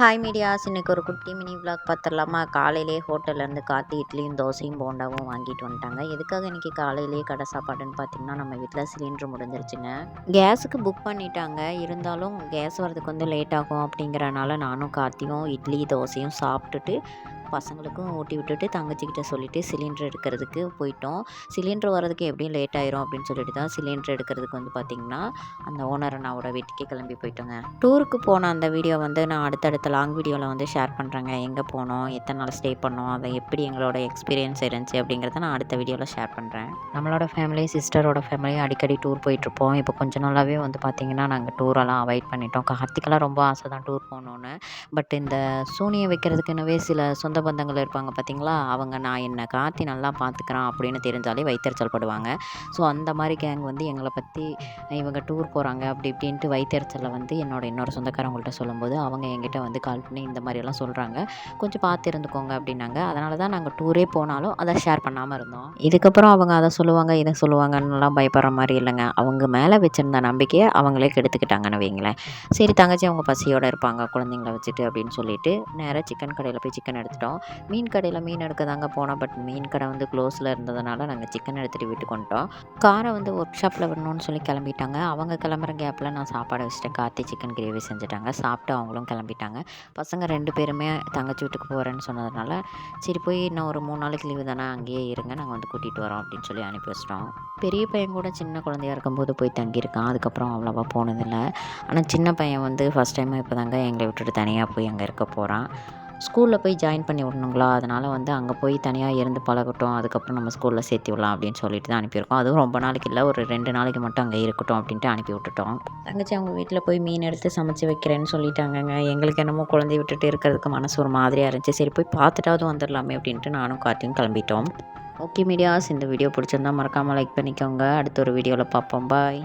Hi medias இன்னைக்கு ஒரு குட்டி மினி விளாக் பார்த்துடலாமா? காலையிலே ஹோட்டல்லேருந்து காற்று இட்லியும் தோசையும் போண்டாவும் வாங்கிட்டு வந்துட்டாங்க. எதுக்காக இன்றைக்கி காலையிலேயே கடை சாப்பாடுன்னு பார்த்தீங்கன்னா நம்ம வீட்டில் சிலிண்டர் முடிஞ்சிருச்சுங்க. கேஸுக்கு புக் பண்ணிட்டாங்க. இருந்தாலும் கேஸ் வரதுக்கு வந்து லேட் ஆகும் அப்படிங்கிறனால நானும் கார்த்தியும் இட்லி தோசையும் சாப்பிட்டுட்டு பசங்களுக்கும் ஊட்டி விட்டுட்டு தங்கச்சிக்கிட்ட சொல்லிவிட்டு சிலிண்டர் எடுக்கிறதுக்கு போயிட்டோம். சிலிண்டர் வரதுக்கு எப்படியும் லேட் ஆயிரும் அப்படின்னு சொல்லிட்டு தான் சிலிண்டர் எடுக்கிறதுக்கு வந்து பார்த்திங்கன்னா அந்த ஓனர் அண்ணாவோட வீட்டுக்கே கிளம்பி போயிட்டோங்க. டூருக்கு போன அந்த வீடியோ வந்து நான் அடுத்தடுத்த லாங் வீடியோவில் வந்து ஷேர் பண்ணுறேங்க எங்கே போனோம் எத்தனை நாள் ஸ்டே பண்ணோம் அதை எப்படி எங்களோட எக்ஸ்பீரியன்ஸ் இருந்துச்சு அப்படிங்கிறத நான் அடுத்த வீடியோவில் ஷேர் பண்ணுறேன் நம்மளோட ஃபேமிலி சிஸ்டரோட ஃபேமிலி அடிக்கடி டூர் போயிட்டுருப்போம் இப்போ கொஞ்ச நாளாகவே வந்து பார்த்திங்கன்னா நாங்கள் டூரெல்லாம் அவாய்ட் பண்ணிட்டோம். கார்த்திகெல்லாம் ரொம்ப ஆசை தான் டூர் போகணுன்னு பட் இந்த சூனியை வைக்கிறதுக்கு என்னவே சில சொந்த பந்தங்கள் இருப்பாங்க பார்த்தீங்களா? அவங்க நான் என்னை கார்த்தி நல்லா பார்த்துக்கிறான் அப்படின்னு தெரிஞ்சாலே வைத்தறிச்சல் படுவாங்க ஸோ அந்த மாதிரி கேங் வந்து எங்களை பற்றி இவங்க டூர் போகிறாங்க அப்படி இப்படின்ட்டு வைத்தறிச்சலை வந்து என்னோட இன்னொரு சொந்தக்காரவங்கள்ட்ட சொல்லும்போது அவங்க என்கிட்ட வந்து கால் பண்ணி இந்த மாதிரியெல்லாம் சொல்கிறாங்க கொஞ்சம் பார்த்து இருந்துக்கோங்க அப்படின்னாங்க. அதனால தான் நாங்கள் டூரே போனாலும் அதை ஷேர் பண்ணாமல் இருந்தோம். இதுக்கப்புறம் அவங்க அதை சொல்லுவாங்க இதை சொல்லுவாங்கன்னுலாம் பயப்படுற மாதிரி இல்லைங்க. அவங்க மேலே வச்சுருந்த நம்பிக்கையை அவங்களே கெடுத்துக்கிட்டாங்கன்னு வைங்களேன். சரி தங்கச்சி அவங்க பசியோடு இருப்பாங்க குழந்தைங்கள வச்சுட்டு அப்படின்னு சொல்லிட்டு நேராக சிக்கன் கடையில் போய் சிக்கன் எடுத்துட்டோம். மீன் கடையில் மீன் எடுக்க தாங்க போனோம். பட் மீன் கடை வந்து க்ளோஸில் இருந்ததுனால நாங்கள் சிக்கன் எடுத்துகிட்டு வீட்டுக்கு வந்துட்டோம். காரை வந்து ஒர்க் ஷாப்பில் வரணும்னு சொல்லி கிளம்பிட்டாங்க. அவங்க கிளம்புற கேப்பில் நான் சாப்பாடு வச்சுட்டேன் கார்த்தி சிக்கன் கிரேவி செஞ்சுட்டாங்க. சாப்பிட்டு அவங்களும் கிளம்பிட்டாங்க. பசங்க ரெண்டு பேருமே தங்கச்சி வீட்டுக்கு போகிறேன்னு சொன்னதுனால சரி போய் இன்னும் ஒரு மூணு நாளைக்கு லீவு தானே அங்கேயே இருங்க நாங்கள் வந்து கூட்டிகிட்டு வரோம் அப்படின்னு சொல்லி அனுப்பி வச்சிட்டோம். பெரிய பையன் கூட சின்ன குழந்தையா இருக்கும்போது போய் தங்கியிருக்கான். அதுக்கப்புறம் அவ்வளோவா போனதில்லை. ஆனால் சின்ன பையன் வந்து ஃபஸ்ட் டைம் இப்போ தாங்க எங்களை விட்டுட்டு தனியாக போய் அங்கே இருக்க போகிறான் ஸ்கூலில் போய் ஜாயின் பண்ணி விடணுங்களா? அதனால் வந்து அங்கே போய் தனியாக இருந்து பழகட்டும். அதுக்கப்புறம் நம்ம ஸ்கூலில் சேர்த்து விடலாம் அப்படின்னு சொல்லிட்டு தான் அனுப்பியிருக்கோம். அதுவும் ரொம்ப நாளைக்கு இல்லை. ஒரு ரெண்டு நாளைக்கு மட்டும் அங்கே இருக்கட்டும் அப்படின்ட்டு அனுப்பி விட்டுட்டோம். தங்கச்சி அவங்க வீட்டில் போய் மீன் எடுத்து சமைச்சு வைக்கிறேன்னு சொல்லிட்டாங்கங்க. எங்களுக்கு என்னமோ குழந்தைய விட்டுட்டு இருக்கிறதுக்கு மனசு ஒரு மாதிரியாக இருந்துச்சு. சரி போய் பார்த்துட்டாவது வந்துடலாமே அப்படின்ட்டு நானும் கார்த்தியும் கிளம்பிட்டோம். ஓகே மீடியாஸ் இந்த வீடியோ பிடிச்சிருந்தா மறக்காமல் லைக் பண்ணிக்கோங்க. அடுத்த ஒரு வீடியோவில் பார்ப்போம். பாய்